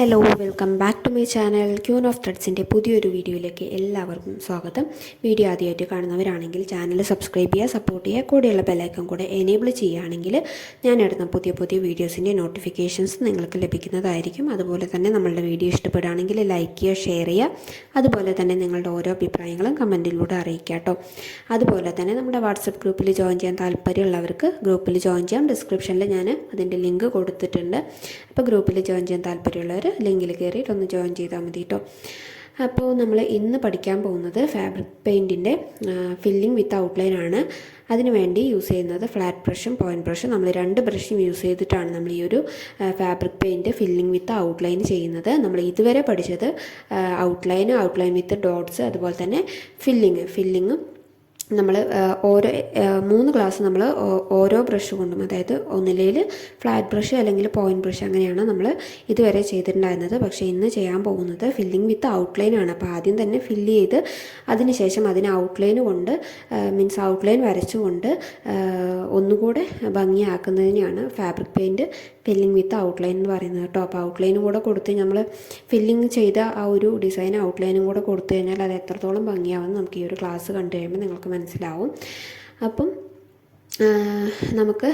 Hello welcome back to my channel queen of ത്രെഡ്സിന്റെ പുതിയൊരു വീഡിയോയിലേക്ക് എല്ലാവർക്കും സ്വാഗതം. വീഡിയോ ആദ്യമായിട്ട് കാണുന്നവരാണെങ്കിൽ ചാനൽ സബ്സ്ക്രൈബ് ചെയ്യുക സപ്പോർട്ട് ചെയ്യുക കൂടെയുള്ള ബെല്ലൈക്കൺ കൂടെ എനേബിൾ ചെയ്യുകയാണെങ്കിൽ ഞാൻ ഇടുന്ന പുതിയ പുതിയ വീഡിയോസിന്റെ നോട്ടിഫിക്കേഷൻസ് നിങ്ങൾക്ക് ലഭിക്കുന്നതായിരിക്കും. അതുപോലെ തന്നെ നമ്മളുടെ വീഡിയോ ഇഷ്ടപ്പെടുകയാണെങ്കിൽ ലൈക്ക് ചെയ്യുക ഷെയർ ചെയ്യുക. അതുപോലെ തന്നെ നിങ്ങളുടെ ഓരോ അഭിപ്രായങ്ങളും കമന്റിലൂടെ അറിയിക്കുക കേട്ടോ. അതുപോലെ തന്നെ നമ്മുടെ വാട്സപ്പ് ഗ്രൂപ്പിൽ ജോയിൻ ചെയ്യാൻ താല്പര്യമുള്ളവർക്ക് ഗ്രൂപ്പിൽ ജോയിൻ ചെയ്യാം. ഡിസ്ക്രിപ്ഷനിൽ ഞാൻ അതിന്റെ ലിങ്ക് കൊടുത്തിട്ടുണ്ട്. അപ്പോൾ ഗ്രൂപ്പിൽ ജോയിൻ ചെയ്യാൻ താല്പര്യമുള്ളവർ ലിങ്കിൽ കയറിയിട്ട് ഒന്ന് ജോയിൻ ചെയ്താൽ മതി കേട്ടോ അപ്പോൾ നമ്മൾ ഇന്ന് പഠിക്കാൻ പോകുന്നത് ഫാബ്രിക് പെയിന്റിന്റെ ഫില്ലിംഗ് വിത്ത് ഔട്ട്ലൈൻ ആണ്. അതിനുവേണ്ടി യൂസ് ചെയ്യുന്നത് ഫ്ലാറ്റ് ബ്രഷും പോയിന്റ് ബ്രഷും. നമ്മൾ രണ്ട് ബ്രഷും യൂസ് ചെയ്തിട്ടാണ് നമ്മൾ ഈ ഒരു fabric paint filling with outline ചെയ്യുന്നത്. നമ്മൾ ഇതുവരെ പഠിച്ചത് ഔട്ട്ലൈൻ ഔട്ട്ലൈൻ വിത്ത് ഡോട്ട്സ് അതുപോലെ തന്നെ ഫില്ലിങ് ഫില്ലിങ്ങും നമ്മൾ ഓരോ മൂന്ന് ഗ്ലാസ് നമ്മൾ ഓരോ ബ്രഷ് കൊണ്ടും അതായത് ഒന്നിലേൽ ഫ്ലാറ്റ് ബ്രഷ് അല്ലെങ്കിൽ പോയിന്റ് ബ്രഷ് അങ്ങനെയാണ് നമ്മൾ ഇതുവരെ ചെയ്തിട്ടുണ്ടായിരുന്നത്. പക്ഷേ ഇന്ന് ചെയ്യാൻ പോകുന്നത് ഫില്ലിംഗ് വിത്ത് ഔട്ട്ലൈൻ ആണ്. അപ്പോൾ ആദ്യം തന്നെ ഫില്ല് ചെയ്ത് അതിനുശേഷം അതിന് ഔട്ട്ലൈൻ കൊണ്ട് മീൻസ് ഔട്ട്ലൈൻ വരച്ചുകൊണ്ട് ഒന്നുകൂടെ ഭംഗിയാക്കുന്നതിനെയാണ് fabric paint filling with outline എന്ന് പറയുന്നത് കേട്ടോ. അപ്പോൾ ഔട്ട്ലൈനും കൂടെ കൊടുത്ത് നമ്മൾ ഫില്ലിംഗ് ചെയ്ത ആ ഒരു ഡിസൈൻ ഔട്ട്ലൈനും കൂടെ കൊടുത്തു കഴിഞ്ഞാൽ അത് എത്രത്തോളം ഭംഗിയാവുമെന്ന് നമുക്ക് ഈ ഒരു ക്ലാസ് കണ്ടു കഴിയുമ്പോൾ നിങ്ങൾക്ക് മനസ്സിലാവും. അപ്പം നമുക്ക്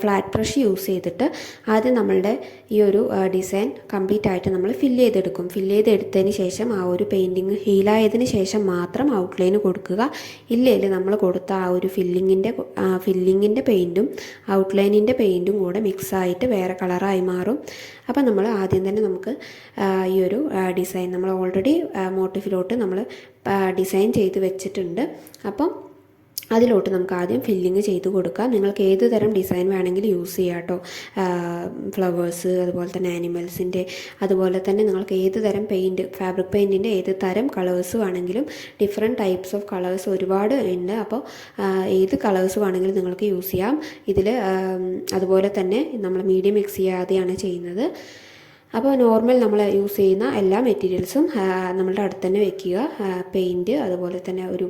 ഫ്ലാറ്റ് ബ്രഷ് യൂസ് ചെയ്തിട്ട് ആദ്യം നമ്മളുടെ ഈ ഒരു ഡിസൈൻ കംപ്ലീറ്റ് ആയിട്ട് നമ്മൾ ഫില്ല് ചെയ്തെടുക്കും. ഫില്ല് ചെയ്തെടുത്തതിന് ശേഷം ആ ഒരു പെയിന്റിങ് ഹീലായതിന് ശേഷം മാത്രം ഔട്ട്ലൈന് കൊടുക്കുക. ഇല്ലെങ്കിൽ നമ്മൾ കൊടുത്ത ആ ഒരു ഫില്ലിങ്ങിന്റെ ഫില്ലിങ്ങിന്റെ പെയിന്റും ഔട്ട്ലൈനിന്റെ പെയിന്റും കൂടെ മിക്സായിട്ട് വേറെ കളറായി മാറും. അപ്പോൾ നമ്മൾ ആദ്യം തന്നെ നമുക്ക് ഈ ഒരു ഡിസൈൻ നമ്മൾ ഓൾറെഡി മോട്ടിഫിലോട്ട് നമ്മൾ ഡിസൈൻ ചെയ്ത് വെച്ചിട്ടുണ്ട്. അപ്പം അതിലോട്ട് നമുക്ക് ആദ്യം ഫില്ലിങ് ചെയ്ത് കൊടുക്കാം. നിങ്ങൾക്ക് ഏത് തരം ഡിസൈൻ വേണമെങ്കിലും യൂസ് ചെയ്യാം കേട്ടോ. ഫ്ലവേഴ്സ് അതുപോലെ തന്നെ ആനിമൽസിന്റെ അതുപോലെ തന്നെ നിങ്ങൾക്ക് ഏത് തരം പെയിന്റ് ഫാബ്രിക് പെയിന്റിന്റെ ഏത് തരം കളേഴ്സ് വേണമെങ്കിലും ഡിഫറെന്റ് ടൈപ്സ് ഓഫ് കളേഴ്സ് ഒരുപാട് ഉണ്ട്. അപ്പോൾ ഏത് കളേഴ്സ് വേണമെങ്കിലും നിങ്ങൾക്ക് യൂസ് ചെയ്യാം. ഇതിൽ അതുപോലെ തന്നെ നമ്മൾ മീഡിയം മിക്സ് ചെയ്യാതെയാണ് ചെയ്യുന്നത്. അപ്പോൾ നോർമൽ നമ്മൾ യൂസ് ചെയ്യുന്ന എല്ലാ മെറ്റീരിയൽസും നമ്മളുടെ അടുത്ത് തന്നെ വെക്കുക. പെയിന്റ് അതുപോലെ തന്നെ ഒരു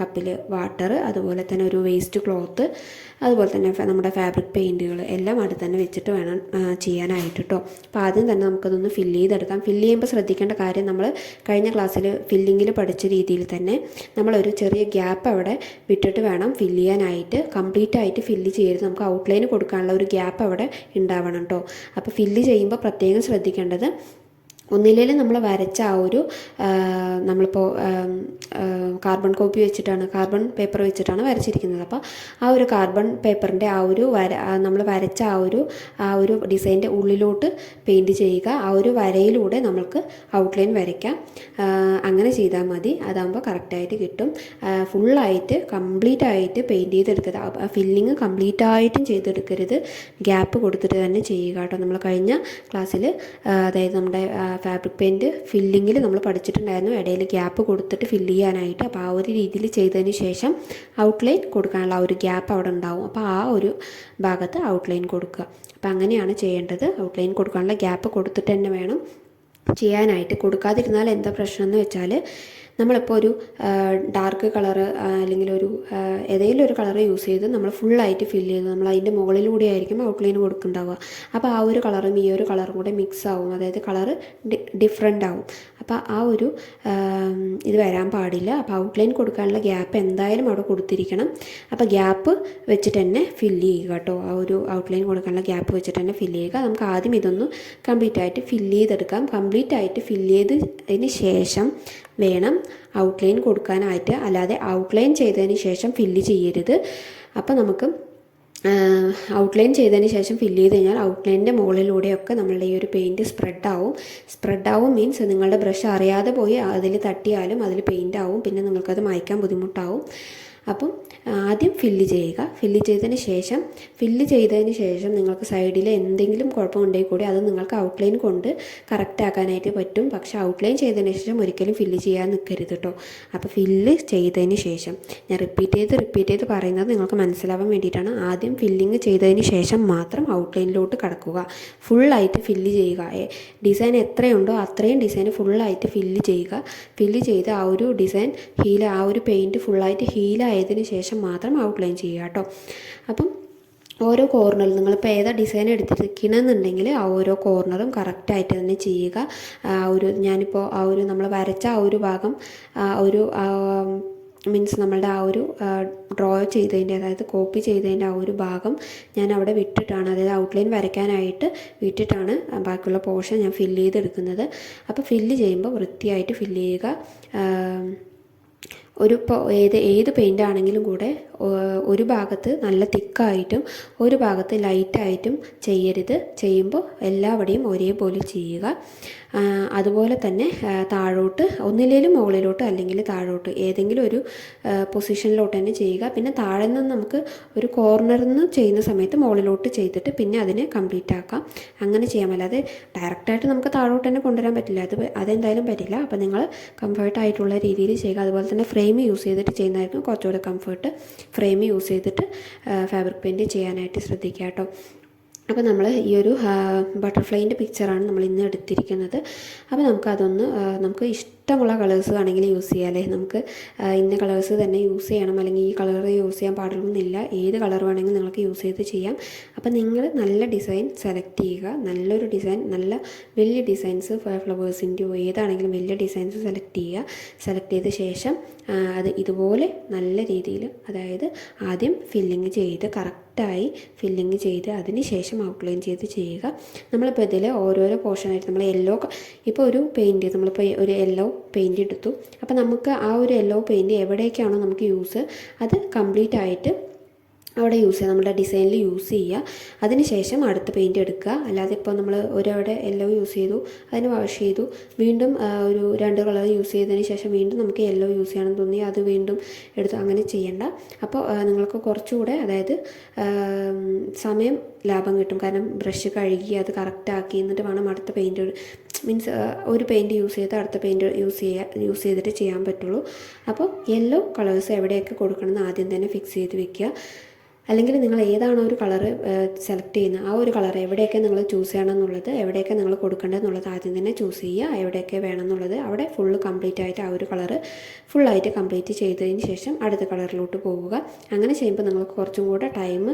കപ്പിൽ വാട്ടർ അതുപോലെ തന്നെ ഒരു വേസ്റ്റ് ക്ലോത്ത് അതുപോലെ തന്നെ നമ്മുടെ ഫാബ്രിക് പെയിന്റുകൾ എല്ലാം അവിടെ തന്നെ വെച്ചിട്ട് വേണം ചെയ്യാനായിട്ട് കേട്ടോ അപ്പോൾ ആദ്യം തന്നെ നമുക്കതൊന്ന് ഫില്ല് ചെയ്തെടുക്കാം. ഫില്ല് ചെയ്യുമ്പോൾ ശ്രദ്ധിക്കേണ്ട കാര്യം നമ്മൾ കഴിഞ്ഞ ക്ലാസ്സിൽ ഫില്ലിങ്ങിൽ പഠിച്ച രീതിയിൽ തന്നെ നമ്മളൊരു ചെറിയ ഗ്യാപ്പ് അവിടെ വിട്ടിട്ട് വേണം ഫില്ല് ചെയ്യാനായിട്ട്. കംപ്ലീറ്റ് ആയിട്ട് ഫില്ല് ചെയ്യരുത് നമുക്ക് ഔട്ട്ലൈൻ കൊടുക്കാനുള്ള ഒരു ഗ്യാപ്പ് അവിടെ ഉണ്ടാവണം കേട്ടോ അപ്പോൾ ഫില്ല് ചെയ്യുമ്പോൾ പ്രത്യേകം ശ്രദ്ധിക്കേണ്ടത് ഒന്നിലേലും നമ്മൾ വരച്ച ആ ഒരു നമ്മളിപ്പോൾ കാർബൺ കോപ്പി വെച്ചിട്ടാണ് കാർബൺ പേപ്പർ വെച്ചിട്ടാണ് വരച്ചിരിക്കുന്നത്. അപ്പോൾ ആ ഒരു കാർബൺ പേപ്പറിന്റെ ആ ഒരു വര നമ്മൾ വരച്ച ആ ഒരു ആ ഒരു ഡിസൈന്റെ ഉള്ളിലോട്ട് പെയിന്റ് ചെയ്യുക. ആ ഒരു വരയിലൂടെ നമ്മൾക്ക് ഔട്ട്ലൈൻ വരയ്ക്കാം. അങ്ങനെ ചെയ്താൽ മതി. അതാകുമ്പോൾ കറക്റ്റായിട്ട് കിട്ടും. ഫുള്ളായിട്ട് കംപ്ലീറ്റ് ആയിട്ട് പെയിന്റ് ചെയ്തെടുക്കരുത് ഫില്ലിങ് കംപ്ലീറ്റ് ആയിട്ടും ചെയ്തെടുക്കരുത്. ഗ്യാപ്പ് കൊടുത്തിട്ട് തന്നെ ചെയ്യുക കേട്ടോ. നമ്മൾ കഴിഞ്ഞ ക്ലാസ്സിൽ അതായത് നമ്മുടെ ഫാബ്രിക് പെയിന്റ് ഫില്ലിങ്ങിൽ നമ്മൾ പഠിച്ചിട്ടുണ്ടായിരുന്നു. ഇടയിൽ ഗ്യാപ്പ് കൊടുത്തിട്ട് ഫില്ല് ചെയ്യാനായിട്ട്. അപ്പോൾ ആ ഒരു രീതിയിൽ ചെയ്തതിന് ശേഷം ഔട്ട്ലൈൻ കൊടുക്കാനുള്ള ആ ഒരു ഗ്യാപ്പ് അവിടെ ഉണ്ടാവും. അപ്പോൾ ആ ഒരു ഭാഗത്ത് ഔട്ട്ലൈൻ കൊടുക്കുക. അപ്പോൾ അങ്ങനെയാണ് ചെയ്യേണ്ടത്. ഔട്ട്ലൈൻ കൊടുക്കാനുള്ള ഗ്യാപ്പ് കൊടുത്തിട്ട് തന്നെ വേണം ചെയ്യാനായിട്ട്. കൊടുക്കാതിരുന്നാൽ എന്താ പ്രശ്നം എന്ന് വെച്ചാൽ നമ്മളിപ്പോൾ ഒരു ഡാർക്ക് കളറ് അല്ലെങ്കിൽ ഒരു ഏതെങ്കിലും ഒരു കളറ് യൂസ് ചെയ്ത് നമ്മൾ ഫുള്ളായിട്ട് ഫില്ല് ചെയ്ത് നമ്മൾ അതിന്റെ മുകളിലൂടെ ആയിരിക്കും ഔട്ട്ലൈൻ കൊടുക്കുന്നുണ്ടാവുക. അപ്പോൾ ആ ഒരു കളറും ഈ ഒരു കളറും കൂടെ മിക്സ് ആവും. അതായത് കളറ് ഡിഫറെന്റ് ആവും. അപ്പോൾ ആ ഒരു ഇത് വരാൻ പാടില്ല. അപ്പോൾ ഔട്ട്ലൈൻ കൊടുക്കാനുള്ള ഗ്യാപ്പ് എന്തായാലും അവിടെ കൊടുത്തിരിക്കണം. അപ്പോൾ ഗ്യാപ്പ് വെച്ചിട്ട് തന്നെ ഫില്ല് ചെയ്യുക കേട്ടോ. ആ ഒരു ഔട്ട്ലൈൻ കൊടുക്കാനുള്ള ഗ്യാപ്പ് വെച്ചിട്ട് തന്നെ ഫില്ല് ചെയ്യുക. നമുക്ക് ആദ്യം ഇതൊന്ന് കംപ്ലീറ്റ് ആയിട്ട് ഫില്ല് ചെയ്തെടുക്കാം. കംപ്ലീറ്റ് ആയിട്ട് ഫില്ല് ചെയ്തതിന് ശേഷം വേണം ഔട്ട്ലൈൻ കൊടുക്കാനായിട്ട്. അല്ലാതെ ഔട്ട്ലൈൻ ചെയ്തതിന് ശേഷം ഫില്ല് ചെയ്യരുത്. അപ്പോൾ നമുക്ക് ഔട്ട്ലൈൻ ചെയ്തതിന് ശേഷം ഫില്ല് ചെയ്ത് കഴിഞ്ഞാൽ ഔട്ട്ലൈനിന്റെ മുകളിലൂടെയൊക്കെ നമ്മളുടെ ഈ ഒരു പെയിന്റ് സ്പ്രെഡാവും സ്പ്രെഡാവും മീൻസ് നിങ്ങളുടെ ബ്രഷ് അറിയാതെ പോയി അതിൽ തട്ടിയാലും അതിൽ പെയിന്റ് ആവും. പിന്നെ നിങ്ങൾക്കത് മായ്ക്കാൻ ബുദ്ധിമുട്ടാവും. അപ്പം ആദ്യം ഫില്ല് ചെയ്യുക. ഫില്ല് ചെയ്തതിന് ശേഷം ഫില്ല് ചെയ്തതിന് ശേഷം നിങ്ങൾക്ക് സൈഡിൽ എന്തെങ്കിലും കുഴപ്പമുണ്ടെങ്കിൽ കൂടി അത് നിങ്ങൾക്ക് ഔട്ട്ലൈൻ കൊണ്ട് കറക്റ്റ് ആക്കാനായിട്ട് പറ്റും. പക്ഷേ ഔട്ട്ലൈൻ ചെയ്തതിന് ശേഷം ഒരിക്കലും ഫില്ല് ചെയ്യാൻ നിൽക്കരുത് കേട്ടോ അപ്പോൾ ഫില്ല് ചെയ്തതിന് ശേഷം ഞാൻ റിപ്പീറ്റ് ചെയ്ത് റിപ്പീറ്റ് ചെയ്ത് പറയുന്നത് നിങ്ങൾക്ക് മനസ്സിലാവാൻ വേണ്ടിയിട്ടാണ്. ആദ്യം ഫില്ലിങ് ചെയ്തതിന് ശേഷം മാത്രം ഔട്ട്ലൈനിലോട്ട് കടക്കുക. ഫുള്ളായിട്ട് ഫില്ല് ചെയ്യുക. ഡിസൈൻ എത്രയുണ്ടോ അത്രയും ഡിസൈൻ ഫുള്ളായിട്ട് ഫില്ല് ചെയ്യുക. ഫില്ല് ചെയ്ത് ആ ഒരു ഡിസൈൻ ഹീൽ ആ ഒരു പെയിന്റ് ഫുള്ളായിട്ട് ഹീലായതിനു ശേഷം മാത്രം ഔട്ട്ലൈൻ ചെയ്യുക കേട്ടോ. അപ്പം ഓരോ കോർണറിൽ നിങ്ങളിപ്പോൾ ഏതാ ഡിസൈൻ എടുത്തിരിക്കണമെന്നുണ്ടെങ്കിൽ ആ ഓരോ കോർണറും കറക്റ്റായിട്ട് തന്നെ ചെയ്യുക. ആ ഒരു ഞാനിപ്പോൾ ആ ഒരു നമ്മൾ വരച്ച ആ ഒരു ഭാഗം ഒരു മീൻസ് നമ്മളുടെ ആ ഒരു ഡ്രോ ചെയ്തതിന്റെ അതായത് കോപ്പി ചെയ്തതിന്റെ ആ ഒരു ഭാഗം ഞാൻ അവിടെ വിട്ടിട്ടാണ്. അതായത് ഔട്ട്ലൈൻ വരയ്ക്കാനായിട്ട് വിട്ടിട്ടാണ് ബാക്കിയുള്ള പോർഷൻ ഞാൻ ഫില്ല് ചെയ്തെടുക്കുന്നത്. അപ്പോൾ ഫില്ല് ചെയ്യുമ്പോൾ വൃത്തിയായിട്ട് ഫില്ല് ചെയ്യുക. ഒരു ഇപ്പോൾ ഏത് ഏത് പെയിന്റ് ആണെങ്കിലും കൂടെ ഒരു ഭാഗത്ത് നല്ല തിക്കായിട്ടും ഒരു ഭാഗത്ത് ലൈറ്റായിട്ടും ചെയ്യരുത്. ചെയ്യുമ്പോൾ എല്ലാവിടെയും ഒരേപോലെ ചെയ്യുക. അതുപോലെ തന്നെ താഴോട്ട് ഒന്നിലേലും മുകളിലോട്ട് അല്ലെങ്കിൽ താഴോട്ട് ഏതെങ്കിലും ഒരു പൊസിഷനിലോട്ട് തന്നെ ചെയ്യുക. പിന്നെ താഴെ നിന്ന് നമുക്ക് ഒരു കോർണറിൽ നിന്ന് ചെയ്യുന്ന സമയത്ത് മുകളിലോട്ട് ചെയ്തിട്ട് പിന്നെ അതിനെ കംപ്ലീറ്റ് ആക്കാം. അങ്ങനെ ചെയ്യാൻ അല്ലാതെ ഡയറക്റ്റായിട്ട് നമുക്ക് താഴോട്ട് തന്നെ കൊണ്ടുവരാൻ പറ്റില്ല. അത് അതെന്തായാലും പറ്റില്ല. അപ്പോൾ നിങ്ങൾ കംഫർട്ട് ആയിട്ടുള്ള രീതിയിൽ ചെയ്യുക. അതുപോലെ തന്നെ ഫ്രെയിം യൂസ് ചെയ്തിട്ട് ചെയ്യുന്നതായിരിക്കും കുറച്ചുകൂടെ കംഫർട്ട് ഫ്രെയിം യൂസ് ചെയ്തിട്ട് ഫാബ്രിക് പെയിന്റ് ചെയ്യാനായിട്ട് ശ്രദ്ധിക്കുക കേട്ടോ. അപ്പോൾ നമ്മൾ ഈ ഒരു ബട്ടർഫ്ലൈന്റെ പിക്ചറാണ് നമ്മൾ ഇന്ന് എടുത്തിരിക്കുന്നത്. അപ്പോൾ നമുക്കതൊന്ന് നമുക്ക് ഇഷ്ടമുള്ള കളേഴ്സ് വേണമെങ്കിൽ യൂസ് ചെയ്യാം. അല്ലേ? നമുക്ക് ഇന്ന കളേഴ്സ് തന്നെ യൂസ് ചെയ്യണം. അല്ലെങ്കിൽ ഈ കളർ യൂസ് ചെയ്യാൻ പാടുള്ളൂന്നില്ല. ഏത് കളർ വേണമെങ്കിൽ നിങ്ങൾക്ക് യൂസ് ചെയ്ത് ചെയ്യാം. അപ്പം നിങ്ങൾ നല്ല ഡിസൈൻ സെലക്ട് ചെയ്യുക. നല്ലൊരു ഡിസൈൻ നല്ല വലിയ ഡിസൈൻസ് ഫ്ലവേഴ്സിന്റെയോ ഏതാണെങ്കിലും വലിയ ഡിസൈൻസ് സെലക്ട് ചെയ്യുക. സെലക്ട് ചെയ്ത ശേഷം അത് ഇതുപോലെ നല്ല രീതിയിൽ അതായത് ആദ്യം ഫില്ലിങ് ചെയ്ത് കറക്റ്റായി ഫില്ലിങ് ചെയ്ത് അതിന് ശേഷം ഔട്ട്ലൈൻ ചെയ്ത് ചെയ്യുക. നമ്മളിപ്പോൾ ഇതിൽ ഓരോരോ പോർഷനായിട്ട് നമ്മൾ യെല്ലോ ഇപ്പോൾ ഒരു പെയിന്റ് നമ്മളിപ്പോൾ ഒരു യെല്ലോ പെയിന്റ് എടുത്തു. അപ്പോൾ നമുക്ക് ആ ഒരു യെല്ലോ പെയിന്റ് എവിടേക്കാണോ നമുക്ക് യൂസ് അത് കംപ്ലീറ്റ് ആയിട്ട് അവിടെ യൂസ് ചെയ്യുക നമ്മുടെ ഡിസൈനിൽ യൂസ് ചെയ്യുക അതിനുശേഷം അടുത്ത പെയിന്റ് എടുക്കുക. അല്ലാതെ ഇപ്പോൾ നമ്മൾ ഒരവിടെ യെല്ലോ യൂസ് ചെയ്തു അതിന് വാഷ് ചെയ്തു. വീണ്ടും ഒരു രണ്ട് കളർ യൂസ് ചെയ്തതിന് ശേഷം വീണ്ടും നമുക്ക് യെല്ലോ യൂസ് ചെയ്യണം തോന്നി. അത് വീണ്ടും എടുത്തു. അങ്ങനെ ചെയ്യണ്ട. അപ്പോൾ നിങ്ങൾക്ക് കുറച്ചുകൂടെ അതായത് സമയം ലാഭം കിട്ടും. കാരണം ബ്രഷ് കഴുകി അത് കറക്റ്റ് ആക്കി എന്നിട്ട് വേണം അടുത്ത പെയിന്റ് മീൻസ് ഒരു പെയിന്റ് യൂസ് ചെയ്ത് അടുത്ത പെയിന്റ് യൂസ് ചെയ്യുക യൂസ് ചെയ്തിട്ട് ചെയ്യാൻ പറ്റുള്ളൂ. അപ്പോൾ യെല്ലോ കളേഴ്സ് എവിടെയൊക്കെ കൊടുക്കണമെന്ന് ആദ്യം തന്നെ ഫിക്സ് ചെയ്ത് വെക്കുക. അല്ലെങ്കിൽ നിങ്ങൾ ഏതാണോ ഒരു കളറ് സെലക്ട് ചെയ്യുന്നത് ആ ഒരു കളർ എവിടെയൊക്കെ നിങ്ങൾ ചൂസ് ചെയ്യണം എന്നുള്ളത് എവിടെയൊക്കെ നിങ്ങൾ കൊടുക്കേണ്ടതെന്നുള്ളത് ആദ്യം തന്നെ ചൂസ് ചെയ്യുക. എവിടെയൊക്കെ വേണം എന്നുള്ളത് അവിടെ ഫുള്ള് കംപ്ലീറ്റ് ആയിട്ട് ആ ഒരു കളറ് ഫുള്ളായിട്ട് കംപ്ലീറ്റ് ചെയ്തതിന് ശേഷം അടുത്ത കളറിലോട്ട് പോവുക അങ്ങനെ ചെയ്യുമ്പോൾ നിങ്ങൾക്ക് കുറച്ചും കൂടെ ടൈം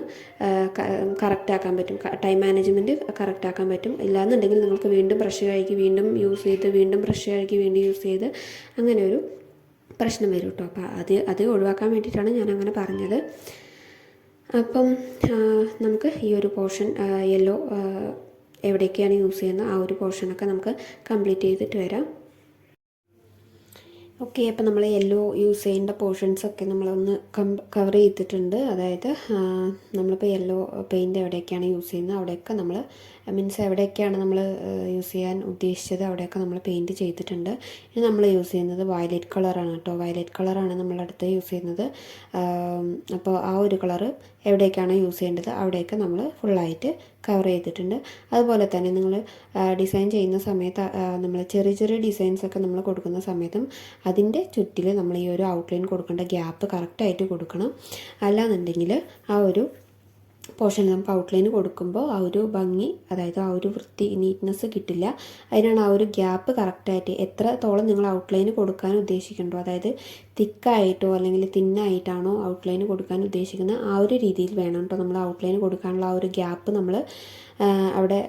കറക്റ്റ് ആക്കാൻ പറ്റും. ടൈം മാനേജ്മെന്റ് കറക്റ്റ് ആക്കാൻ പറ്റും. ഇല്ലാന്നുണ്ടെങ്കിൽ നിങ്ങൾക്ക് വീണ്ടും ബ്രഷ് കഴുകി വീണ്ടും യൂസ് ചെയ്ത് വീണ്ടും ബ്രഷ് കഴുകി വീണ്ടും യൂസ് ചെയ്ത് അങ്ങനെ ഒരു പ്രശ്നം വരും കേട്ടോ അപ്പോൾ അത് അത് ഒഴിവാക്കാൻ വേണ്ടിയിട്ടാണ് ഞാൻ അങ്ങനെ പറഞ്ഞത്. അപ്പം നമുക്ക് ഈ ഒരു പോർഷൻ യെല്ലോ എവിടെയൊക്കെയാണ് യൂസ് ചെയ്യുന്നത്? ആ ഒരു പോർഷനൊക്കെ നമുക്ക് കംപ്ലീറ്റ് ചെയ്തിട്ട് വരാം. ഓക്കെ അപ്പോൾ നമ്മൾ യെല്ലോ യൂസ് ചെയ്യേണ്ട പോർഷൻസൊക്കെ നമ്മളൊന്ന് കവർ ചെയ്തിട്ടുണ്ട്. അതായത് നമ്മളിപ്പോൾ യെല്ലോ പെയിന്റ് എവിടെയൊക്കെയാണ് യൂസ് ചെയ്യുന്നത്? അവിടെയൊക്കെ നമ്മൾ മീൻസ് എവിടെയൊക്കെയാണ് നമ്മൾ യൂസ് ചെയ്യാൻ ഉദ്ദേശിച്ചത്? അവിടെയൊക്കെ നമ്മൾ പെയിന്റ് ചെയ്തിട്ടുണ്ട്. ഇനി നമ്മൾ യൂസ് ചെയ്യുന്നത് വയലറ്റ് കളറാണ് കേട്ടോ. വയലറ്റ് കളറാണ് നമ്മളടുത്ത് യൂസ് ചെയ്യുന്നത്. അപ്പോൾ ആ ഒരു കളറ് എവിടെയൊക്കെയാണ് യൂസ് ചെയ്യേണ്ടത്? അവിടെയൊക്കെ നമ്മൾ ഫുള്ളായിട്ട് കവർ ചെയ്തിട്ടുണ്ട്. അതുപോലെ തന്നെ നിങ്ങൾ ഡിസൈൻ ചെയ്യുന്ന സമയത്ത് നമ്മൾ ചെറിയ ചെറിയ ഡിസൈൻസ് ഒക്കെ നമ്മൾ കൊടുക്കുന്ന സമയത്തും അതിന്റെ ചുറ്റിൽ നമ്മൾ ഈ ഒരു ഔട്ട്ലൈൻ കൊടുക്കേണ്ട ഗ്യാപ്പ് കറക്റ്റായിട്ട് കൊടുക്കണം. അല്ലാന്നുണ്ടെങ്കിൽ ആ ഒരു പോർഷനിൽ നമുക്ക് ഔട്ട്ലൈൻ കൊടുക്കുമ്പോൾ ആ ഒരു ഭംഗി അതായത് ആ ഒരു വൃത്തി നീറ്റ്നെസ് കിട്ടില്ല. അതിനാണ് ആ ഒരു ഗ്യാപ്പ് കറക്റ്റായിട്ട് എത്രത്തോളം നിങ്ങൾ ഔട്ട്ലൈൻ കൊടുക്കാൻ ഉദ്ദേശിക്കുന്നുണ്ടോ അതായത് തിക്കായിട്ടോ അല്ലെങ്കിൽ തിന്നായിട്ടാണോ ഔട്ട്ലൈൻ കൊടുക്കാൻ ഉദ്ദേശിക്കുന്നത്. ആ ഒരു രീതിയിൽ വേണം കേട്ടോ നമ്മൾ ഔട്ട്ലൈൻ കൊടുക്കാനുള്ള ആ ഒരു ഗ്യാപ്പ് നമ്മൾ അവിടെ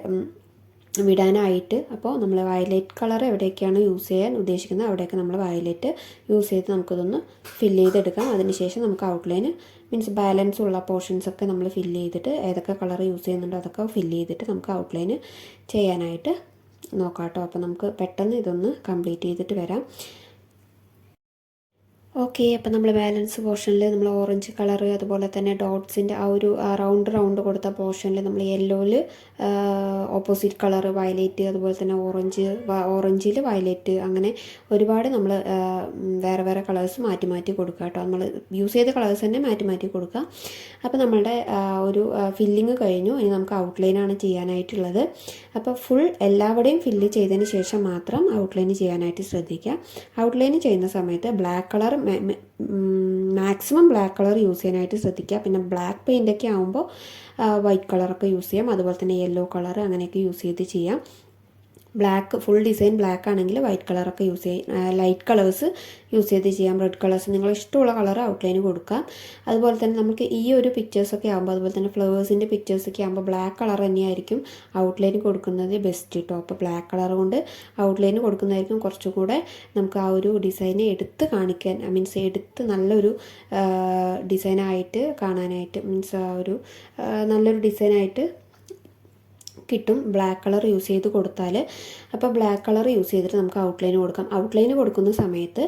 വിടാനായിട്ട്. അപ്പോൾ നമ്മൾ വയലറ്റ് കളർ എവിടെയൊക്കെയാണ് യൂസ് ചെയ്യാൻ ഉദ്ദേശിക്കുന്നത് അവിടെയൊക്കെ നമ്മൾ വയലറ്റ് യൂസ് ചെയ്ത് നമുക്കിതൊന്ന് ഫില്ല് ചെയ്തെടുക്കാം. അതിനുശേഷം നമുക്ക് ഔട്ട്ലൈൻ മീൻസ് ബാലൻസ് ഉള്ള പോർഷൻസ് ഒക്കെ നമ്മൾ ഫില്ല് ചെയ്തിട്ട് ഏതൊക്കെ കളർ യൂസ് ചെയ്യുന്നുണ്ടോ അതൊക്കെ ഫില്ല് ചെയ്തിട്ട് നമുക്ക് ഔട്ട്ലൈൻ ചെയ്യാനായിട്ട് നോക്കാം കേട്ടോ. അപ്പോൾ നമുക്ക് പെട്ടെന്ന് ഇതൊന്ന് കംപ്ലീറ്റ് ചെയ്തിട്ട് വരാം. ഓക്കെ അപ്പോൾ നമ്മൾ ബാലൻസ് പോർഷനിൽ നമ്മൾ ഓറഞ്ച് കളറ് അതുപോലെ തന്നെ ഡോട്ട്സിന്റെ ആ ഒരു റൗണ്ട് റൗണ്ട് കൊടുത്ത പോർഷനിൽ നമ്മൾ യെല്ലോയിൽ ഓപ്പോസിറ്റ് കളറ് വയലറ്റ് അതുപോലെ തന്നെ ഓറഞ്ച് ഓറഞ്ചിൽ വയലറ്റ് അങ്ങനെ ഒരുപാട് നമ്മൾ വേറെ വേറെ കളേഴ്സ് മാറ്റി മാറ്റി കൊടുക്കുക കേട്ടോ നമ്മൾ യൂസ് ചെയ്ത കളേഴ്സ് തന്നെ മാറ്റി മാറ്റി കൊടുക്കുക അപ്പോൾ നമ്മളുടെ ഒരു ഫില്ലിങ് കഴിഞ്ഞു. ഇനി നമുക്ക് ഔട്ട്ലൈനാണ് ചെയ്യാനായിട്ടുള്ളത്. അപ്പോൾ ഫുൾ എല്ലാവരുടെയും ഫില്ല് ചെയ്തതിന് ശേഷം മാത്രം ഔട്ട്ലൈൻ ചെയ്യാനായിട്ട് ശ്രദ്ധിക്കുക ഔട്ട്ലൈൻ ചെയ്യുന്ന സമയത്ത് black colour maximum black colour use ചെയ്യാനായിട്ട് ശ്രദ്ധിക്കുക. പിന്നെ ബ്ലാക്ക് പെയിന്റൊക്കെ ആകുമ്പോൾ വൈറ്റ് കളറൊക്കെ യൂസ് ചെയ്യാം. അതുപോലെ തന്നെ യെല്ലോ കളർ അങ്ങനെയൊക്കെ യൂസ് ചെയ്ത് ചെയ്യാം. ബ്ലാക്ക് ഫുൾ ഡിസൈൻ ബ്ലാക്ക് ആണെങ്കിൽ വൈറ്റ് കളറൊക്കെ യൂസ് ചെയ്യും. ലൈറ്റ് കളേഴ്സ് യൂസ് ചെയ്ത് ചെയ്യാം. റെഡ് കളേഴ്സ് നിങ്ങൾ ഇഷ്ടമുള്ള കളർ ഔട്ട്ലൈൻ കൊടുക്കാം. അതുപോലെ തന്നെ നമുക്ക് ഈ ഒരു പിക്ചേഴ്സൊക്കെ ആകുമ്പോൾ അതുപോലെ തന്നെ ഫ്ലവേഴ്സിന്റെ പിക്ചേഴ്സൊക്കെ ആകുമ്പോൾ ബ്ലാക്ക് കളർ തന്നെയായിരിക്കും ഔട്ട്ലൈൻ കൊടുക്കുന്നത് ബെസ്റ്റ് കേട്ടോ അപ്പോൾ ബ്ലാക്ക് കളർ കൊണ്ട് ഔട്ട്ലൈൻ കൊടുക്കുന്നതായിരിക്കും കുറച്ചുകൂടെ നമുക്ക് ആ ഒരു ഡിസൈനെ എടുത്ത് കാണിക്കാൻ ഐ മീൻസ് എടുത്ത് നല്ലൊരു ഡിസൈനായിട്ട് കാണാനായിട്ട് മീൻസ് ആ ഒരു നല്ലൊരു ഡിസൈനായിട്ട് കിട്ടും. ബ്ലാക്ക് കളർ യൂസ് ചെയ്ത് കൊടുത്താൽ അപ്പോൾ ബ്ലാക്ക് കളർ യൂസ് ചെയ്തിട്ട് നമുക്ക് ഔട്ട്ലൈൻ കൊടുക്കാം. ഔട്ട്ലൈൻ കൊടുക്കുന്ന സമയത്ത്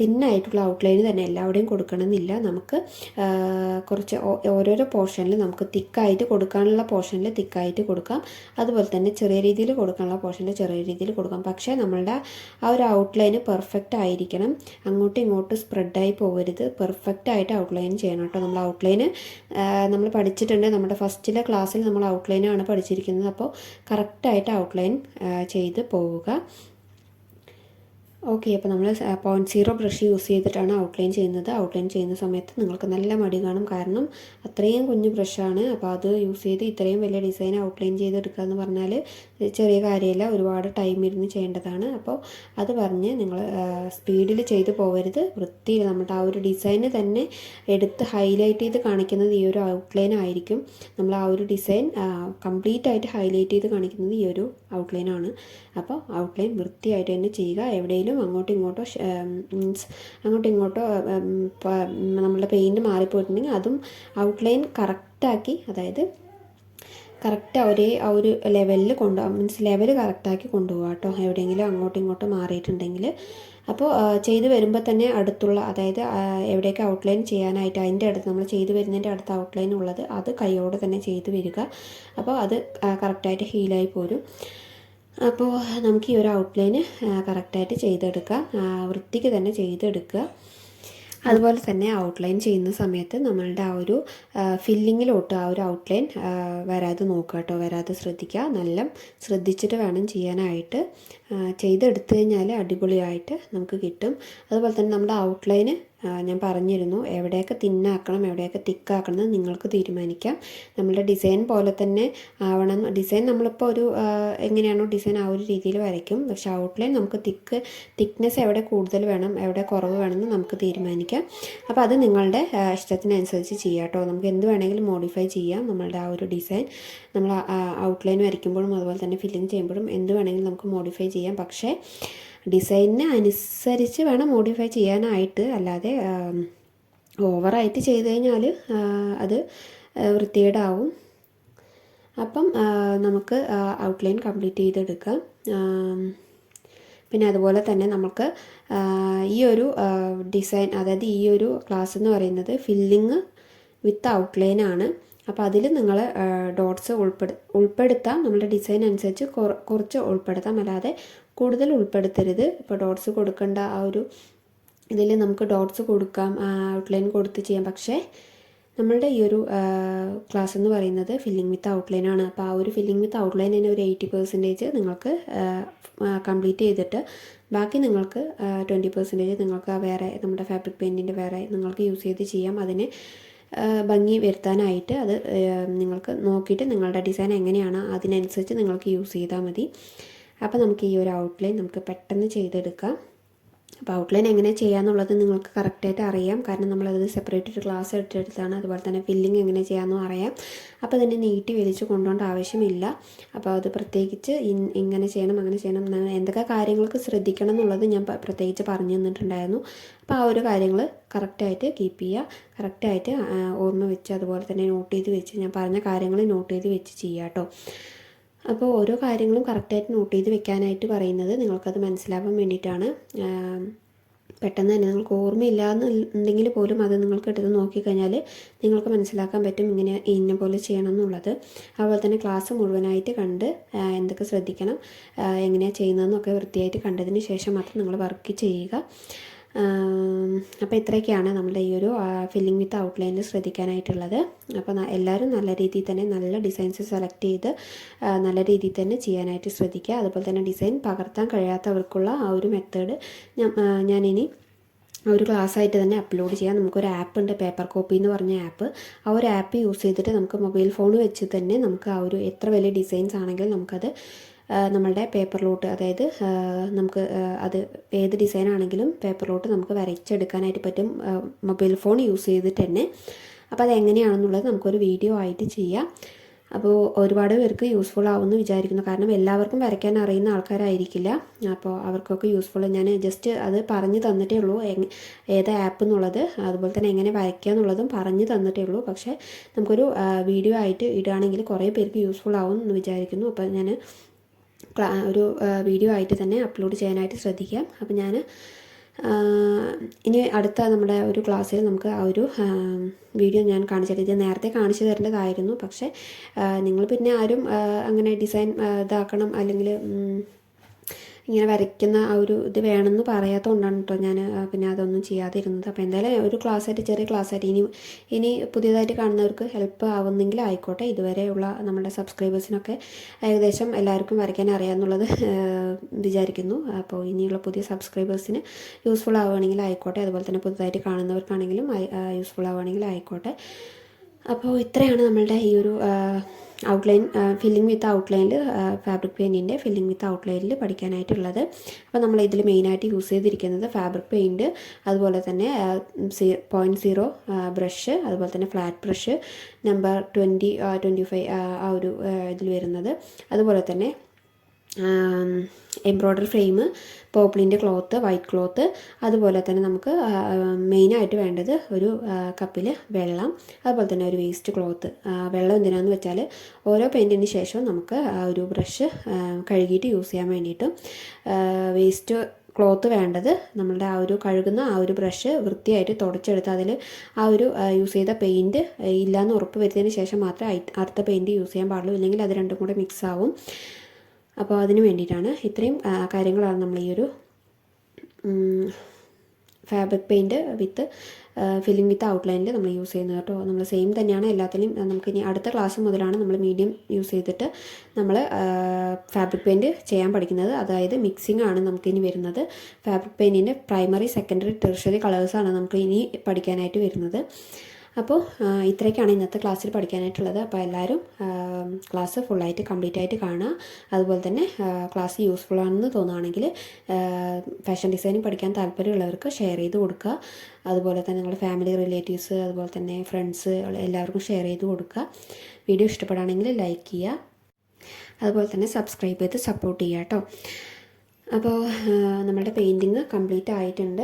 തിന്നായിട്ടുള്ള ഔട്ട്ലൈൻ തന്നെ എല്ലാവിടെയും കൊടുക്കണമെന്നില്ല. നമുക്ക് കുറച്ച് ഓരോരോ പോർഷനിൽ നമുക്ക് തിക്കായിട്ട് കൊടുക്കാനുള്ള പോർഷനിൽ തിക്കായിട്ട് കൊടുക്കാം. അതുപോലെ തന്നെ ചെറിയ രീതിയിൽ കൊടുക്കാനുള്ള പോർഷനിൽ ചെറിയ രീതിയിൽ കൊടുക്കാം. പക്ഷേ നമ്മളുടെ ആ ഒരു ഔട്ട്ലൈന് പെർഫെക്റ്റ് ആയിരിക്കണം. അങ്ങോട്ടും ഇങ്ങോട്ടും സ്പ്രെഡായി പോകരുത് പെർഫെക്റ്റ് ആയിട്ട് ഔട്ട്ലൈൻ ചെയ്യണം കേട്ടോ നമ്മൾ ഔട്ട്ലൈന് നമ്മൾ പഠിച്ചിട്ടുണ്ട്. നമ്മുടെ ഫസ്റ്റിലെ ക്ലാസ്സിൽ നമ്മൾ ഔട്ട്ലൈനാണ് പഠിച്ചിരിക്കുന്നത്. അപ്പോൾ കറക്റ്റായിട്ട് ഔട്ട്ലൈൻ ചെയ്ത് പോവുക. ഓക്കെ അപ്പോൾ നമ്മൾ പോയിന്റ് സീറോ ബ്രഷ് യൂസ് ചെയ്തിട്ടാണ് ഔട്ട്ലൈൻ ചെയ്യുന്നത്. ഔട്ട്ലൈൻ ചെയ്യുന്ന സമയത്ത് നിങ്ങൾക്ക് നല്ല മടി കാണും. കാരണം അത്രയും കുഞ്ഞു ബ്രഷാണ് അപ്പോൾ അത് യൂസ് ചെയ്ത് ഇത്രയും വലിയ ഡിസൈൻ ഔട്ട്ലൈൻ ചെയ്തെടുക്കുക എന്ന് പറഞ്ഞാൽ ചെറിയ കാര്യമല്ല. ഒരുപാട് ടൈം ഇരുന്ന് ചെയ്യേണ്ടതാണ്. അപ്പോൾ അത് പറഞ്ഞ് നിങ്ങൾ സ്പീഡിൽ ചെയ്ത് പോകരുത് വൃത്തിയിൽ നമ്മുടെ ആ ഒരു ഡിസൈന് തന്നെ എടുത്ത് ഹൈലൈറ്റ് ചെയ്ത് കാണിക്കുന്നത് ഈ ഒരു ഔട്ട്ലൈൻ ആയിരിക്കും. നമ്മൾ ആ ഒരു ഡിസൈൻ കംപ്ലീറ്റ് ആയിട്ട് ഹൈലൈറ്റ് ചെയ്ത് കാണിക്കുന്നത് ഈ ഒരു ഔട്ട്ലൈനാണ് അപ്പോൾ ഔട്ട്ലൈൻ വൃത്തിയായിട്ട് തന്നെ ചെയ്യുക. എവിടെയെങ്കിലും അങ്ങോട്ടും ഇങ്ങോട്ടോ മീൻസ് അങ്ങോട്ടും ഇങ്ങോട്ടോ നമ്മളുടെ പെയിന്റ് മാറിപ്പോയിട്ടുണ്ടെങ്കിൽ അതും ഔട്ട്ലൈൻ കറക്റ്റാക്കി അതായത് കറക്റ്റ് ഒരേ ആ ഒരു ലെവലിൽ കൊണ്ടുപോകാം മീൻസ് ലെവൽ കറക്റ്റാക്കി കൊണ്ടുപോകാം കേട്ടോ എവിടെയെങ്കിലും അങ്ങോട്ടും ഇങ്ങോട്ടും മാറിയിട്ടുണ്ടെങ്കിൽ അപ്പോൾ ചെയ്തു വരുമ്പോൾ തന്നെ അടുത്തുള്ള അതായത് എവിടെയൊക്കെ ഔട്ട്ലൈൻ ചെയ്യാനായിട്ട് അതിന്റെ അടുത്ത് നമ്മൾ ചെയ്ത് വരുന്നതിന്റെ അടുത്ത് ഔട്ട്ലൈൻ ഉള്ളത് അത് കൈയോടെ തന്നെ ചെയ്ത് വരിക. അപ്പോൾ അത് കറക്റ്റായിട്ട് ഹീലായി പോരും. അപ്പോൾ നമുക്ക് ഈ ഒരു ഔട്ട്ലൈന് കറക്റ്റായിട്ട് ചെയ്തെടുക്കാം. വൃത്തിക്ക് തന്നെ ചെയ്തെടുക്കുക. അതുപോലെ തന്നെ ഔട്ട്ലൈൻ ചെയ്യുന്ന സമയത്ത് നമ്മളുടെ ആ ഒരു ഫില്ലിങ്ങിലോട്ട് ആ ഒരു ഔട്ട്ലൈൻ വരാതെ നോക്കുക കേട്ടോ. വരാതെ ശ്രദ്ധിക്കുക. നല്ല ശ്രദ്ധിച്ചിട്ട് വേണം ചെയ്യാനായിട്ട്. ചെയ്തെടുത്തു കഴിഞ്ഞാൽ അടിപൊളിയായിട്ട് നമുക്ക് കിട്ടും. അതുപോലെ തന്നെ നമ്മുടെ ഔട്ട്ലൈന് ഞാൻ പറഞ്ഞിരുന്നു എവിടെയൊക്കെ തിന്നാക്കണം എവിടെയൊക്കെ തിക്കാക്കണം എന്ന് നിങ്ങൾക്ക് തീരുമാനിക്കാം. നമ്മളുടെ ഡിസൈൻ പോലെ തന്നെ ആവണം. ഡിസൈൻ നമ്മളിപ്പോൾ ഒരു എങ്ങനെയാണോ ഡിസൈൻ ആ ഒരു രീതിയിൽ വരയ്ക്കും. പക്ഷേ ഔട്ട്ലൈൻ നമുക്ക് തിക്ക് തിക്നെസ് എവിടെ കൂടുതൽ വേണം എവിടെ കുറവ് വേണമെന്ന് നമുക്ക് തീരുമാനിക്കാം. അപ്പോൾ അത് നിങ്ങളുടെ ഇഷ്ടത്തിനനുസരിച്ച് ചെയ്യാം കേട്ടോ. നമുക്ക് എന്ത് വേണമെങ്കിലും മോഡിഫൈ ചെയ്യാം നമ്മളുടെ ആ ഒരു ഡിസൈൻ നമ്മൾ ഔട്ട്ലൈൻ വരയ്ക്കുമ്പോഴും അതുപോലെ തന്നെ ഫില്ലിങ് ചെയ്യുമ്പോഴും എന്ത് വേണമെങ്കിലും നമുക്ക് മോഡിഫൈ ചെയ്യാം. പക്ഷേ ഡിസൈനിന് അനുസരിച്ച് വേണം മോഡിഫൈ ചെയ്യാനായിട്ട്. അല്ലാതെ ഓവറായിട്ട് ചെയ്ത് കഴിഞ്ഞാൽ അത് വൃത്തികേടാവും. അപ്പം നമുക്ക് ഔട്ട്ലൈൻ കംപ്ലീറ്റ് ചെയ്തെടുക്കാം. പിന്നെ അതുപോലെ തന്നെ നമുക്ക് ഈ ഒരു ഡിസൈൻ അതായത് ഈ ഒരു ക്ലാസ് എന്ന് പറയുന്നത് ഫില്ലിങ് വിത്ത് ഔട്ട്ലൈൻ ആണ്. അപ്പോൾ അതിൽ നിങ്ങൾ ഡോട്ട്സ് ഉൾപ്പെടു ഉൾപ്പെടുത്താം. നമ്മുടെ ഡിസൈൻ അനുസരിച്ച് കുറച്ച് ഉൾപ്പെടുത്താം. അല്ലാതെ കൂടുതൽ ഉൾപ്പെടുത്തരുത്. ഇപ്പോൾ ഡോട്ട്സ് കൊടുക്കേണ്ട ആ ഒരു ഇതിൽ നമുക്ക് ഡോട്ട്സ് കൊടുക്കാം ഔട്ട്ലൈൻ കൊടുത്ത് ചെയ്യാം. പക്ഷേ നമ്മളുടെ ഈ ഒരു ക്ലാസ് എന്ന് പറയുന്നത് ഫില്ലിംഗ് വിത്ത് ഔട്ട്ലൈൻ ആണ്. അപ്പോൾ ആ ഒരു ഫില്ലിംഗ് വിത്ത് ഔട്ട്ലൈൻ തന്നെ ഒരു എയ്റ്റി പെർസെന്റേജ് നിങ്ങൾക്ക് കംപ്ലീറ്റ് ചെയ്തിട്ട് ബാക്കി നിങ്ങൾക്ക് ട്വന്റി പെർസെന്റേജ് നിങ്ങൾക്ക് വേറെ നമ്മുടെ ഫാബ്രിക് പെയിന്റിന്റെ വേറെ നിങ്ങൾക്ക് യൂസ് ചെയ്ത് ചെയ്യാം. അതിന് ഭംഗി വരുത്താനായിട്ട് അത് നിങ്ങൾക്ക് നോക്കിയിട്ട് നിങ്ങളുടെ ഡിസൈൻ എങ്ങനെയാണ് അതിനനുസരിച്ച് നിങ്ങൾക്ക് യൂസ് ചെയ്താൽ മതി. അപ്പോൾ നമുക്ക് ഈ ഒരു ഔട്ട്ലൈൻ നമുക്ക് പെട്ടെന്ന് ചെയ്തെടുക്കാം. അപ്പോൾ ഔട്ട്ലൈൻ എങ്ങനെ ചെയ്യാന്നുള്ളത് നിങ്ങൾക്ക് കറക്റ്റായിട്ട് അറിയാം. കാരണം നമ്മളത് സെപ്പറേറ്റ് ഒരു ക്ലാസ് എടുത്തെടുത്താണ്. അതുപോലെ തന്നെ ഫില്ലിങ് എങ്ങനെ ചെയ്യാമെന്നും അറിയാം. അപ്പോൾ തന്നെ നീട്ടി വലിച്ച് കൊണ്ടുപോകേണ്ട ആവശ്യമില്ല. അപ്പോൾ അത് പ്രത്യേകിച്ച് ഇങ്ങനെ ചെയ്യണം അങ്ങനെ ചെയ്യണം എന്തൊക്കെ കാര്യങ്ങൾക്ക് ശ്രദ്ധിക്കണം എന്നുള്ളത് ഞാൻ പ്രത്യേകിച്ച് പറഞ്ഞു തന്നിട്ടുണ്ടായിരുന്നു. അപ്പോൾ ആ ഒരു കാര്യങ്ങൾ കറക്റ്റായിട്ട് കീപ്പ് ചെയ്യുക. കറക്റ്റായിട്ട് ഓർമ്മ വെച്ച് അതുപോലെ തന്നെ നോട്ട് ചെയ്ത് വെച്ച് ഞാൻ പറഞ്ഞ കാര്യങ്ങൾ നോട്ട് ചെയ്ത് വെച്ച് ചെയ്യാം കേട്ടോ അപ്പോൾ ഓരോ കാര്യങ്ങളും കറക്റ്റായിട്ട് നോട്ട് ചെയ്ത് വെക്കാനായിട്ട് പറയുന്നത് നിങ്ങൾക്കത് മനസ്സിലാവാൻ വേണ്ടിയിട്ടാണ്. പെട്ടെന്ന് തന്നെ നിങ്ങൾക്ക് ഓർമ്മയില്ല എന്നുണ്ടെങ്കിൽ പോലും അത് നിങ്ങൾക്ക് എടുത്ത് നോക്കിക്കഴിഞ്ഞാൽ നിങ്ങൾക്ക് മനസ്സിലാക്കാൻ പറ്റും ഇങ്ങനെ ഇന്ന പോലെ ചെയ്യണം എന്നുള്ളത് അതുപോലെ തന്നെ ക്ലാസ് മുഴുവനായിട്ട് കണ്ട് എന്തൊക്കെ ശ്രദ്ധിക്കണം എങ്ങനെയാണ് ചെയ്യുന്നതെന്നൊക്കെ വൃത്തിയായിട്ട് കണ്ടതിന് ശേഷം മാത്രം നിങ്ങൾ വർക്ക് ചെയ്യുക. അപ്പോൾ ഇത്രയൊക്കെയാണ് നമ്മുടെ ഈ ഒരു ഫില്ലിംഗ് വിത്ത് ഔട്ട്ലൈനിൽ ശ്രദ്ധിക്കാനായിട്ടുള്ളത്. അപ്പോൾ എല്ലാവരും നല്ല രീതിയിൽ തന്നെ നല്ല ഡിസൈൻസ് സെലക്ട് ചെയ്ത് നല്ല രീതിയിൽ തന്നെ ചെയ്യാനായിട്ട് ശ്രദ്ധിക്കുക. അതുപോലെ തന്നെ ഡിസൈൻ പകർത്താൻ കഴിയാത്തവർക്കുള്ള ആ ഒരു മെത്തേഡ് ഞാനിനി ഒരു ക്ലാസ് ആയിട്ട് തന്നെ അപ്ലോഡ് ചെയ്യാം. നമുക്കൊരു ആപ്പ് ഉണ്ട് പേപ്പർ കോപ്പി എന്ന് പറഞ്ഞ ആപ്പ് ആ ഒരു ആപ്പ് യൂസ് ചെയ്തിട്ട് നമുക്ക് മൊബൈൽ ഫോൺ വെച്ച് തന്നെ നമുക്ക് ആ ഒരു എത്ര വലിയ ഡിസൈൻസ് ആണെങ്കിലും നമുക്കത് നമ്മളുടെ പേപ്പറിലോട്ട് അതായത് നമുക്ക് അത് ഏത് ഡിസൈൻ ആണെങ്കിലും പേപ്പറിലോട്ട് നമുക്ക് വരച്ചെടുക്കാനായിട്ട് പറ്റും. മൊബൈൽ ഫോൺ യൂസ് ചെയ്തിട്ട് തന്നെ. അപ്പോൾ അതെങ്ങനെയാണെന്നുള്ളത് നമുക്കൊരു വീഡിയോ ആയിട്ട് ചെയ്യാം. അപ്പോൾ ഒരുപാട് പേർക്ക് യൂസ്ഫുൾ ആവുമെന്ന് വിചാരിക്കുന്നു. കാരണം എല്ലാവർക്കും വരയ്ക്കാൻ അറിയുന്ന ആൾക്കാരായിരിക്കില്ല. അപ്പോൾ അവർക്കൊക്കെ യൂസ്ഫുൾ ഞാൻ ജസ്റ്റ് അത് പറഞ്ഞു തന്നിട്ടേ ഉള്ളൂ. ഏത് ആപ്പ് എന്നുള്ളത് അതുപോലെ തന്നെ എങ്ങനെ വരയ്ക്കുക എന്നുള്ളതും പറഞ്ഞു തന്നിട്ടേ ഉള്ളൂ. പക്ഷേ നമുക്കൊരു വീഡിയോ ആയിട്ട് ഇടുകയാണെങ്കിൽ കുറേ പേർക്ക് യൂസ്ഫുൾ ആവും എന്ന് വിചാരിക്കുന്നു. അപ്പോൾ ഞാൻ ഒരു വീഡിയോ ആയിട്ട് തന്നെ അപ്ലോഡ് ചെയ്യാനായിട്ട് ശ്രദ്ധിക്കാം. അപ്പം ഞാൻ ഇനി അടുത്ത നമ്മുടെ ഒരു ക്ലാസ്സിൽ നമുക്ക് ആ ഒരു വീഡിയോ ഞാൻ കാണിച്ചു തരാം. ഇത് നേരത്തെ കാണിച്ചു തരേണ്ടതായിരുന്നു. പക്ഷേ നിങ്ങൾ പിന്നെ ആരും അങ്ങനെ ഡിസൈൻ ഇതാക്കണം അല്ലെങ്കിൽ ഇങ്ങനെ വരയ്ക്കുന്ന ആ ഒരു ഇത് വേണമെന്ന് പറയാത്തതുകൊണ്ടാണ് കേട്ടോ ഞാൻ പിന്നെ അതൊന്നും ചെയ്യാതിരുന്നത്. അപ്പോൾ എന്തായാലും ഒരു ക്ലാസ് ആയിട്ട് ചെറിയ ക്ലാസ് ആയിട്ട് ഇനി ഇനി പുതിയതായിട്ട് കാണുന്നവർക്ക് ഹെൽപ്പ് ആവുന്നെങ്കിൽ ആയിക്കോട്ടെ. ഇതുവരെയുള്ള നമ്മുടെ സബ്സ്ക്രൈബേഴ്സിനൊക്കെ ഏകദേശം എല്ലാവർക്കും വരയ്ക്കാൻ അറിയാമെന്നുള്ളത് വിചാരിക്കുന്നു. അപ്പോൾ ഇനിയുള്ള പുതിയ സബ്സ്ക്രൈബേഴ്സിന് യൂസ്ഫുൾ ആവുകയാണെങ്കിൽ ആയിക്കോട്ടെ. അതുപോലെ തന്നെ പുതുതായിട്ട് കാണുന്നവർക്കാണെങ്കിലും യൂസ്ഫുൾ ആവുകയാണെങ്കിൽ ആയിക്കോട്ടെ. അപ്പോൾ ഇത്രയാണ് നമ്മളുടെ ഈ ഒരു ഔട്ട്ലൈൻ ഫില്ലിംഗ് വിത്ത് ഔട്ട്ലൈനിൽ ഫാബ്രിക് പെയിന്റിന്റെ ഫില്ലിംഗ് വിത്ത് ഔട്ട്ലൈനിൽ പഠിക്കാനായിട്ടുള്ളത്. അപ്പോൾ നമ്മൾ ഇതിൽ മെയിനായിട്ട് യൂസ് ചെയ്തിരിക്കുന്നത് ഫാബ്രിക് പെയിന്റ് അതുപോലെ തന്നെ പോയിന്റ് സീറോ ബ്രഷ് അതുപോലെ തന്നെ flat brush number twenty twenty five ആ ഒരു ഇതിൽ വരുന്നത്. അതുപോലെ തന്നെ എംബ്രോയ്ഡറി ഫ്രെയിം പോപ്പിളിന്റെ ക്ലോത്ത് വൈറ്റ് ക്ലോത്ത് അതുപോലെ തന്നെ നമുക്ക് മെയിനായിട്ട് വേണ്ടത് ഒരു കപ്പിൽ വെള്ളം. അതുപോലെ തന്നെ ഒരു വേസ്റ്റ് ക്ലോത്ത് വെള്ളം എന്തിനാന്ന് വെച്ചാൽ ഓരോ പെയിന്റിന് ശേഷവും നമുക്ക് ഒരു ബ്രഷ് കഴുകിയിട്ട് യൂസ് ചെയ്യാൻ വേണ്ടിയിട്ട് വേസ്റ്റ് ക്ലോത്ത് വേണ്ടത് നമ്മളുടെ ആ ഒരു കഴുകുന്ന ആ ഒരു ബ്രഷ് വൃത്തിയായിട്ട് തുടച്ചെടുത്ത് അതിൽ ആ ഒരു യൂസ് ചെയ്ത പെയിന്റ് ഇല്ലയെന്ന് ഉറപ്പ് വരുത്തിയതിന് ശേഷം മാത്രമേ അടുത്ത പെയിന്റ് യൂസ് ചെയ്യാൻ പാടുള്ളൂ. ഇല്ലെങ്കിൽ അത് രണ്ടും കൂടെ മിക്സ് ആവും. അപ്പോൾ അതിന് വേണ്ടിയിട്ടാണ് ഇത്രയും കാര്യങ്ങളാണ് നമ്മൾ ഈ ഒരു fabric paint with filling with ഔട്ട്ലൈനിൽ നമ്മൾ യൂസ് ചെയ്യുന്നത് കേട്ടോ. നമ്മൾ സെയിം തന്നെയാണ് എല്ലാത്തിലും നമുക്ക് ഇനി അടുത്ത ക്ലാസ് മുതലാണ് നമ്മൾ മീഡിയം യൂസ് ചെയ്തിട്ട് നമ്മൾ ഫാബ്രിക് പെയിന്റ് ചെയ്യാൻ പഠിക്കുന്നത്. അതായത് മിക്സിംഗ് ആണ് നമുക്കിനി വരുന്നത്. ഫാബ്രിക് പെയിന്റിന്റെ പ്രൈമറി സെക്കൻഡറി ടെർഷറി കളേഴ്സാണ് നമുക്ക് ഇനി പഠിക്കാനായിട്ട് വരുന്നത്. അപ്പോൾ ഇത്രയൊക്കെയാണ് ഇന്നത്തെ ക്ലാസ്സിൽ പഠിക്കാനായിട്ടുള്ളത്. അപ്പോൾ എല്ലാവരും ക്ലാസ് ഫുള്ളായിട്ട് കംപ്ലീറ്റ് ആയിട്ട് കാണുക. അതുപോലെ തന്നെ ക്ലാസ് യൂസ്ഫുൾ ആണെന്ന് തോന്നുകയാണെങ്കിൽ ഫാഷൻ ഡിസൈനിങ് പഠിക്കാൻ താല്പര്യമുള്ളവർക്ക് ഷെയർ ചെയ്ത് കൊടുക്കുക. അതുപോലെ തന്നെ നിങ്ങളുടെ ഫാമിലി റിലേറ്റീവ്സ് അതുപോലെ തന്നെ ഫ്രണ്ട്സ് എല്ലാവർക്കും ഷെയർ ചെയ്ത് കൊടുക്കുക. വീഡിയോ ഇഷ്ടപ്പെടുകയാണെങ്കിൽ ലൈക്ക് ചെയ്യുക. അതുപോലെ തന്നെ സബ്സ്ക്രൈബ് ചെയ്ത് സപ്പോർട്ട് ചെയ്യുക കേട്ടോ. അപ്പോൾ നമ്മുടെ പെയിന്റിങ് കംപ്ലീറ്റ് ആയിട്ടുണ്ട്.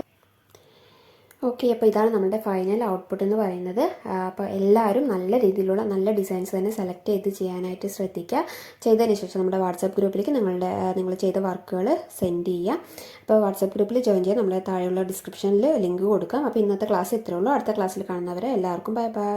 ഓക്കെ അപ്പോൾ ഇതാണ് നമ്മുടെ ഫൈനൽ ഔട്ട്പുട്ട് എന്ന് പറയുന്നത്. അപ്പോൾ എല്ലാവരും നല്ല രീതിയിലുള്ള നല്ല ഡിസൈൻസ് തന്നെ സെലക്ട് ചെയ്ത് ചെയ്യാനായിട്ട് ശ്രദ്ധിക്കുക. ചെയ്തതിന് ശേഷം നമ്മുടെ വാട്സാപ്പ് ഗ്രൂപ്പിലേക്ക് നിങ്ങളുടെ നിങ്ങൾ ചെയ്ത വർക്കുകൾ സെൻഡ് ചെയ്യുക. അപ്പോൾ വാട്സാപ്പ് ഗ്രൂപ്പിൽ ജോയിൻ ചെയ്യാൻ നമ്മുടെ താഴെയുള്ള ഡിസ്ക്രിപ്ഷനിൽ ലിങ്ക് കൊടുക്കാം. അപ്പോൾ ഇന്നത്തെ ക്ലാസ് ഇത്രയേ ഉള്ളൂ. അടുത്ത ക്ലാസ്സിൽ കാണുന്നവരെ എല്ലാവർക്കും ബൈ ബൈ